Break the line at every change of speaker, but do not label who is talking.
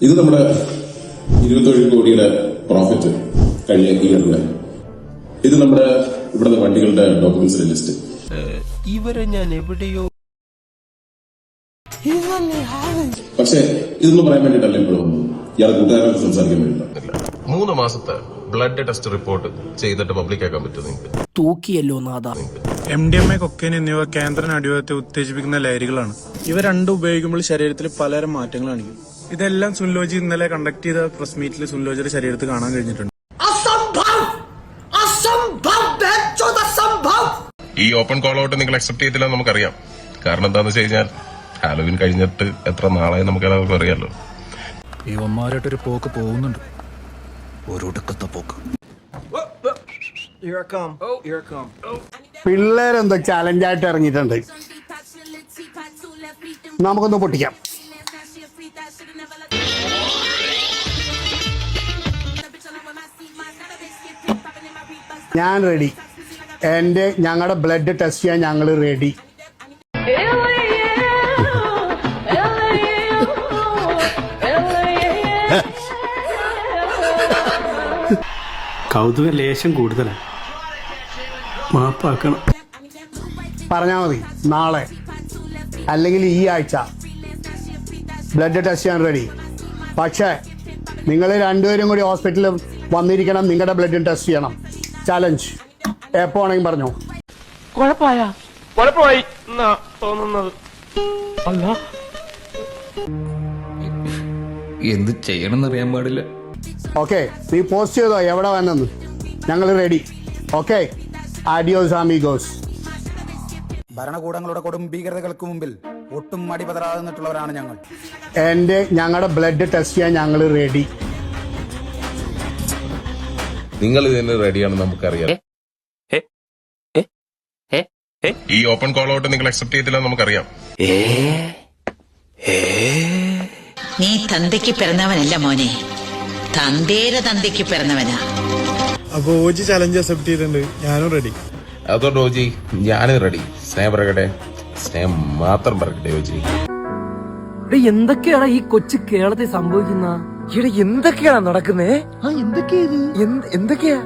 ഇത് നമ്മുടെ ഇരുപത്തേഴ് കോടിയുടെ പ്രോഫിറ്റ് കഴിഞ്ഞ ഇയറിൽ ഇത് നമ്മുടെ ഇവിടുത്തെ വണ്ടികളുടെ ഡോക്യുമെന്റ്സിന്റെ ലിസ്റ്റ്
ഇവരെ ഞാൻ എവിടെയോ
പക്ഷേ ഇതൊന്നും പറയാൻ വേണ്ടിയിട്ടല്ല ഇപ്പോൾ വന്നത് ഇയാളെ കൂട്ടുകാരോട് സംസാരിക്കാൻ വേണ്ടിയിട്ടാണ്.
മൂന്ന് മാസത്തെ ബ്ലഡ് ടെസ്റ്റ് റിപ്പോർട്ട് ചെയ്തിട്ട് പബ്ലിക് ആക്കാൻ പറ്റും നിങ്ങൾക്ക്?
തൂക്കിയല്ലോ നാഥ.
M D M A cocaine എന്നിവ കേന്ദ്ര അടിവാരത്തെ ഉത്തേജിപ്പിക്കുന്ന ലഹരികളാണ്. ഇവ രണ്ടും ഉപയോഗിക്കുമ്പോൾ ശരീരത്തിൽ പലതരം മാറ്റങ്ങളാണ്. കാണിക്കും ഇതെല്ലാം സുൻലോജി ഇന്നലെ കണ്ടക്ട് ചെയ്ത പ്രസ് മീറ്റിൽ സുൻലോജിയുടെ ശരീരത്തിൽ കാണാൻ കഴിഞ്ഞിട്ടുണ്ട്.
ഈ ഓപ്പൺ കോൾ ഔട്ട് നിങ്ങൾ അക്സെപ്റ്റ് ചെയ്തില്ല നമുക്കറിയാം. കാരണം എന്താണെന്ന് വെച്ച് കഴിഞ്ഞാൽ ഹാലോവിൻ കഴിഞ്ഞിട്ട് എത്ര നാളായി നമുക്ക് എല്ലാവർക്കും അറിയാലോ.
ഇവന്മാരായിട്ടൊരു പോക്ക് പോകുന്നുണ്ട്. ഒരൊടുക്കത്തെ പോക്ക്.
പിള്ളേരെന്തോ ചലഞ്ചായിട്ട് ഇറങ്ങിയിട്ടുണ്ട്. നമുക്കൊന്ന് പൊട്ടിക്കാം. ഞാൻ റെഡി എന്റെ ഞങ്ങളുടെ ബ്ലഡ് ടെസ്റ്റ് ചെയ്യാൻ ഞങ്ങൾ റെഡി
കൗതുക ലേശം കൂടുതലാണ് മാപ്പാക്കണം.
പറഞ്ഞാൽ മതി നാളെ. അല്ലെങ്കിൽ ഈ ആഴ്ച. ബ്ലഡ് ടെസ്റ്റ് ചെയ്യാൻ റെഡി പക്ഷേ നിങ്ങൾ രണ്ടുപേരും കൂടി ഹോസ്പിറ്റലിൽ വന്നിരിക്കണം നിങ്ങളുടെ ബ്ലഡ് ടെസ്റ്റ് ചെയ്യണം. ചലഞ്ച് എപ്പോ ആണെങ്കിൽ പറഞ്ഞു?
കുഴപ്പമായി? എന്നാ തോന്നുന്നത്? അല്ല.
എന്ത് ചെയ്യണമെന്ന് അറിയാൻ പാടില്ല.
ഓക്കെ നീ പോസ്റ്റ് ചെയ്തോ? എവിടെ വന്നെന്ന്? ഞങ്ങൾ റെഡി ഓക്കെ ആഡിയോസ് ആമിഗോസ്
ഭരണകൂടങ്ങളുടെ കൊടും ഭീകരതകൾക്ക് മുമ്പിൽ ഒട്ടും മടിപതരാതെ നിന്നിട്ടുള്ളവരാണ് ഞങ്ങൾ.
എന്റെ ഞങ്ങളുടെ ബ്ലഡ് ടെസ്റ്റ് ചെയ്യാൻ ഞങ്ങൾ റെഡി
നിങ്ങൾ ഇതിന് റെഡിയാണെന്ന് നമുക്കറിയാം. ഈ ഓപ്പൺ കോൾ ഔട്ട് നിങ്ങൾ അക്സെപ്റ്റ് ചെയ്തില്ല നമുക്കറിയാം.
നീ തന്തയ്ക്ക് പിറന്നവനല്ല മോനെ. തന്തേര തന്തയ്ക്ക് പിറന്നവനാ.
അപ്പൊ ഓജി ചലഞ്ച് അക്സെപ്റ്റ് ചെയ്തിട്ടുണ്ട്. ഞാനും റെഡി
അതോണ്ട് ഓജി ഞാനും റെഡി സ്നേഹം പറയട്ടെ. സ്നേഹം മാത്രം പറയട്ടെ ഓജി
എന്തൊക്കെയാണ് ഈ കൊച്ചു കേരളത്തിൽ സംഭവിക്കുന്ന? എന്തൊക്കെയാണ് നടക്കുന്നേ? എന്തൊക്കെയാ?